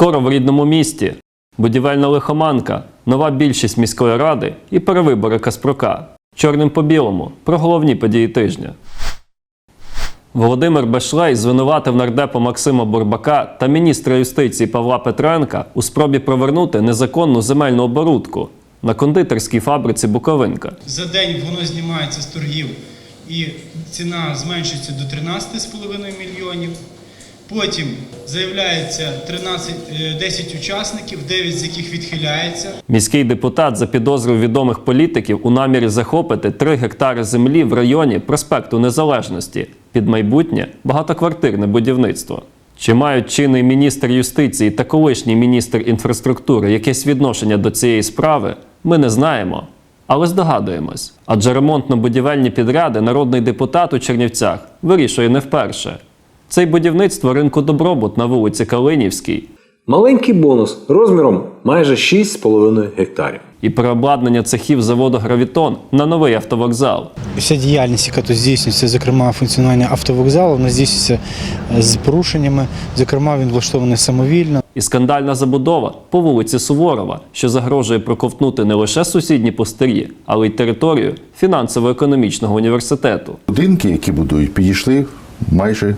Скоро в рідному місті будівельна лихоманка, нова більшість міської ради і перевибори Каспрука. Чорним по білому про головні події тижня. Володимир Бешлей звинуватив нардепа Максима Бурбака та міністра юстиції Павла Петренка у спробі провернути незаконну земельну оборудку на кондитерській фабриці Буковинка. За день воно знімається з торгів і ціна зменшується до 13,5 мільйонів. Потім заявляється 13, е, 10 учасників, 9 з яких відхиляється. Міський депутат запідозрив відомих політиків у намірі захопити 3 гектари землі в районі проспекту Незалежності під майбутнє багатоквартирне будівництво. Чи мають чинний міністр юстиції та колишній міністр інфраструктури якесь відношення до цієї справи, ми не знаємо. Але здогадуємось, адже ремонтно-будівельні підряди народний депутат у Чернівцях вирішує не вперше. Це й будівництво ринку добробут на вулиці Калинівській, Маленький бонус розміром майже 6,5 гектарів. і переобладнання цехів заводу Гравітон на новий автовокзал. Вся діяльність, яка тут здійснюється, зокрема функціонування автовокзалу, вона здійснюється з порушеннями. Зокрема, він влаштований самовільно. І скандальна забудова по вулиці Суворова, що загрожує проковтнути не лише сусідні пустирі, але й територію фінансово-економічного університету. Будинки, які будують, підійшли майже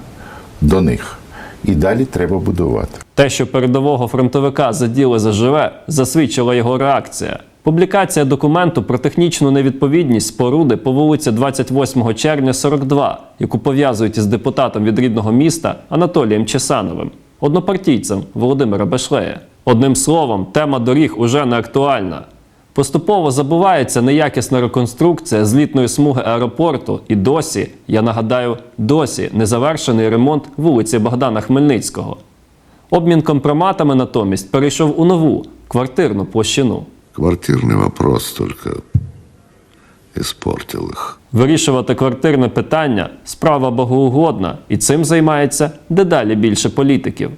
до них. І далі треба будувати. Те, що передового фронтовика заділи заживе, засвідчила його реакція. Публікація документу про технічну невідповідність споруди по вулиці 28 червня 42, яку пов'язують із депутатом від рідного міста Анатолієм Чесановим, однопартійцем Володимира Бешлея. Одним словом, тема доріг уже не актуальна. Поступово забувається неякісна реконструкція злітної смуги аеропорту і досі, я нагадаю, досі незавершений ремонт вулиці Богдана Хмельницького. Обмін компроматами натомість перейшов у нову квартирну площину. Квартирный вопрос только испортил их. Вирішувати квартирне питання справа богоугодна, і цим займається дедалі більше політиків.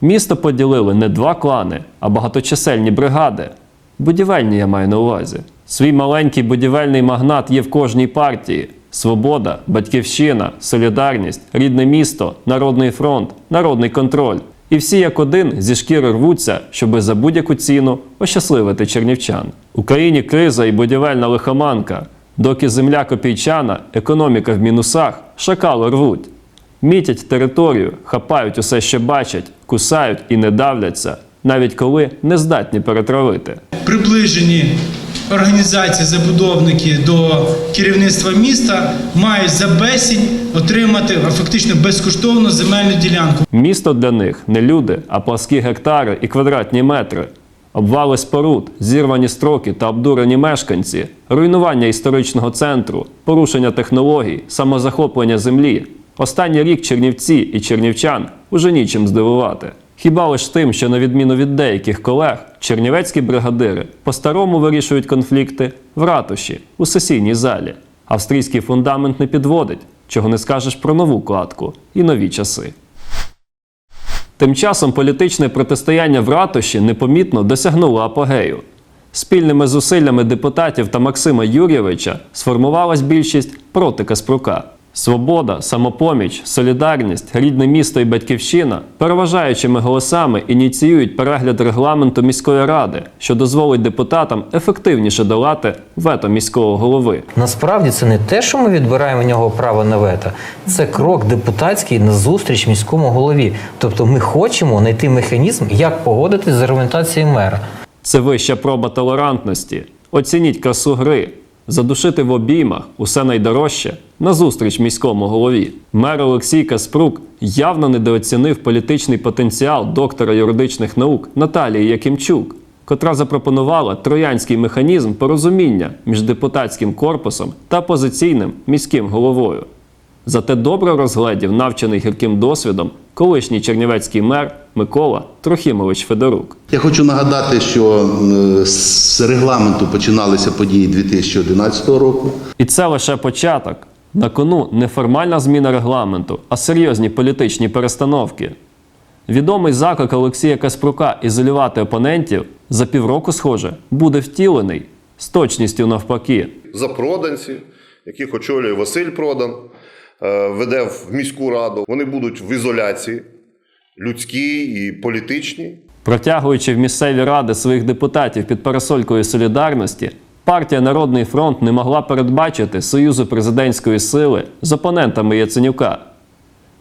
Місто поділили не два клани, а багаточисельні бригади. Будівельні я маю на увазі. Свій маленький будівельний магнат є в кожній партії: Свобода, Батьківщина, Солідарність, рідне місто, Народний фронт, Народний контроль. І всі як один зі шкіри рвуться, щоби за будь-яку ціну ощасливити чернівчан. Україні криза і будівельна лихоманка. Доки земля копійчана, економіка в мінусах, шакали рвуть. Мітять територію, хапають усе, що бачать, кусають і не давляться, навіть коли не здатні перетравити. Приближені організації, забудовники до керівництва міста мають за безцінь отримати фактично безкоштовно земельну ділянку. Місто для них не люди, а пласкі гектари і квадратні метри. Обвали споруд, зірвані строки та обдурені мешканці, руйнування історичного центру, порушення технологій, самозахоплення землі. Останній рік Чернівці і чернівчан уже нічим здивувати. Хіба лиш тим, що на відміну від деяких колег, чернівецькі бригадири по-старому вирішують конфлікти в ратуші у сесійній залі. Австрійський фундамент не підводить, чого не скажеш про нову кладку і нові часи. Тим часом політичне протистояння в ратуші непомітно досягнуло апогею. Спільними зусиллями депутатів та Максима Юрійовича сформувалась більшість проти Каспрука. Свобода, самопоміч, солідарність, рідне місто і батьківщина переважаючими голосами ініціюють перегляд регламенту міської ради, що дозволить депутатам ефективніше долати вето міського голови. Насправді це не те, що ми відбираємо в нього право на вето, це крок депутатський на зустріч міському голові. Тобто ми хочемо знайти механізм, як погодитись з аргументацією мера. Це вища проба толерантності. Оцініть красу гри, задушити в обіймах усе найдорожче назустріч міському голові. Мер Олексій Каспрук явно недооцінив політичний потенціал доктора юридичних наук Наталії Якимчук, котра запропонувала троянський механізм порозуміння між депутатським корпусом та позиційним міським головою. Зате добре розгледів, навчений гірким досвідом, колишній чернівецький мер Микола Трохімович Федорук. Я хочу нагадати, що е, з регламенту починалися події 2011 року. І це лише початок. На кону не формальна зміна регламенту, а серйозні політичні перестановки. Відомий заклик Олексія Каспрука ізолювати опонентів за півроку, схоже, буде втілений з точністю навпаки. запроданці, яких очолює Василь Продан, веде в міську раду. Вони будуть в ізоляції, людській і політичній. Протягуючи в місцеві ради своїх депутатів під парасолькою солідарності, партія Народний фронт не могла передбачити союзу президентської сили з опонентами Яценюка.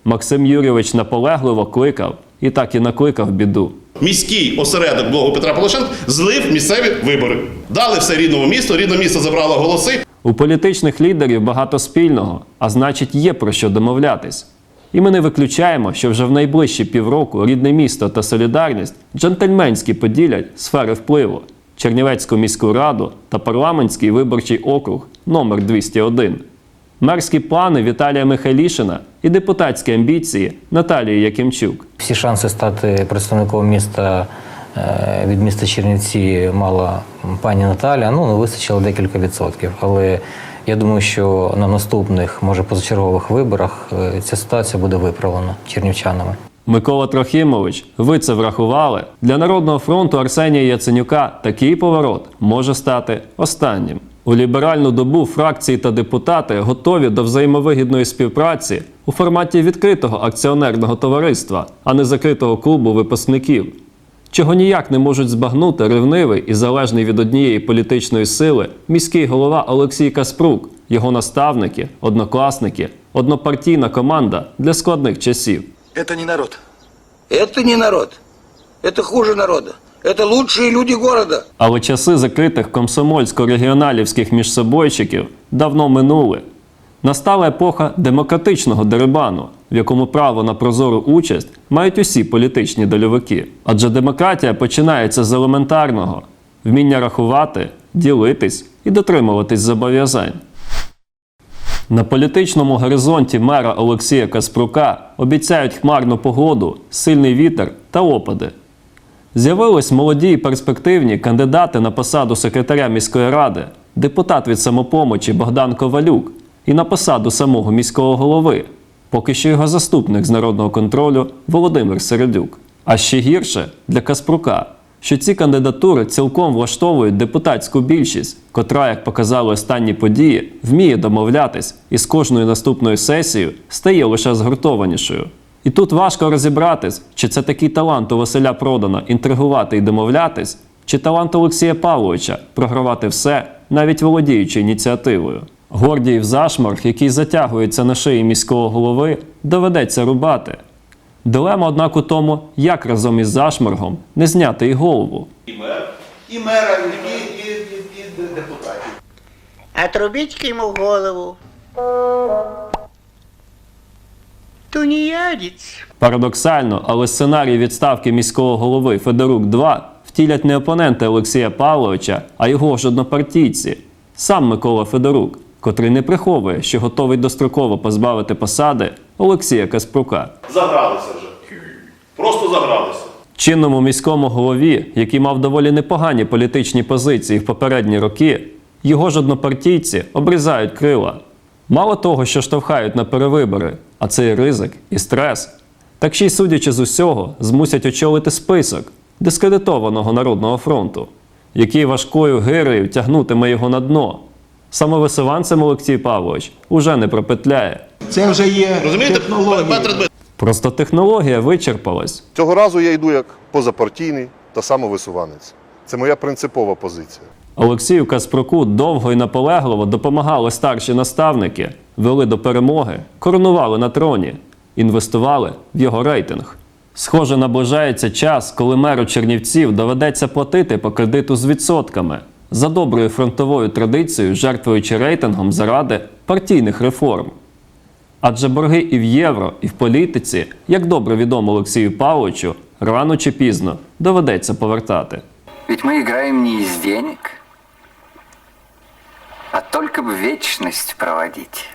Максим Юрійович наполегливо кликав і так і накликав біду. Міський осередок блогу Петра Порошенка злив місцеві вибори. Дали все рідному місту, рідне місто забрало голоси. У політичних лідерів багато спільного, а значить, є про що домовлятись. І ми не виключаємо, що вже в найближчі півроку рідне місто та солідарність джентльменськи поділять сфери впливу Чернівецьку міську раду та парламентський виборчий округ номер 201 мерські плани Віталія Михайлішина і депутатські амбіції Наталії Якимчук. Всі шанси стати представником міста від міста Чернівці мала пані Наталя. Ну, вистачило декілька відсотків. Але я думаю, що на наступних, може, позачергових виборах е, ця ситуація буде виправлена чернівчанами. Микола Трохимович, ви це врахували? Для Народного фронту Арсенія Яценюка такий поворот може стати останнім. У ліберальну добу фракції та депутати готові до взаємовигідної співпраці у форматі відкритого акціонерного товариства, а не закритого клубу випускників Чого ніяк не можуть збагнути ревнивий і залежний від однієї політичної сили міський голова Олексій Каспрук, його наставники, однокласники, однопартійна команда для складних часів. Это не народ. Это не народ. Это хуже народа. Это лучшие люди города. Але часи закритих комсомольсько-регіоналівських міжсобойчиків давно минули. Настала епоха демократичного дерибану, в якому право на прозору участь мають усі політичні дольовики. Адже демократія починається з елементарного вміння рахувати, ділитись і дотримуватись зобов'язань. На політичному горизонті мера Олексія Каспрука обіцяють хмарну погоду, сильний вітер та опади. З'явились молоді і перспективні кандидати на посаду секретаря міської ради, депутат від самопомочі Богдан Ковалюк і на посаду самого міського голови, поки що його заступник з народного контролю Володимир Середюк. А ще гірше для Каспрука, що ці кандидатури цілком влаштовують депутатську більшість, котра, як показали останні події, вміє домовлятись і з кожною наступною сесією стає лише згуртованішою. І тут важко розібратись, чи це такий талант у Василя Продана інтригувати і домовлятись, чи талант Олексія Павловича програвати все, навіть володіючи ініціативою. Гордіїв зашморг, який затягується на шиї міського голови, доведеться рубати. Дилема, однак, у тому, як разом із зашморгом не зняти й голову. І мера, і, і, і, і депутатів. Отрубить ему голову. Тунеядец. Парадоксально, але сценарій відставки міського голови Федорук 2 втілять не опоненти Олексія Павловича, а його ж однопартійці. Сам Микола Федорук, котрий не приховує, що готовий достроково позбавити посади Олексія Каспрука. Загралися вже. Просто загралися. Чинному міському голові, який мав доволі непогані політичні позиції в попередні роки, його ж однопартійці обрізають крила. Мало того, що штовхають на перевибори, а це і ризик, і стрес, так ще й судячи з усього, змусять очолити список дискредитованого Народного фронту, який важкою гирею тягнутиме його на дно. Самовисуванцем Олексій Павлович уже не пропетляє. Це вже є Розумієте, технологія. Просто технологія вичерпалась. Цього разу я йду як позапартійний та самовисуванець. Це моя принципова позиція. Олексію Каспруку довго і наполегливо допомагали старші наставники, вели до перемоги, коронували на троні, інвестували в його рейтинг. Схоже, наближається час, коли меру Чернівців доведеться платити по кредиту з відсотками за доброю фронтовою традицією, жертвуючи рейтингом заради партійних реформ. Адже борги і в євро, і в політиці, як добре відомо Олексію Павловичу, рано чи пізно доведеться повертати. Ведь ми граємо не из денег, а только б вічність проводить.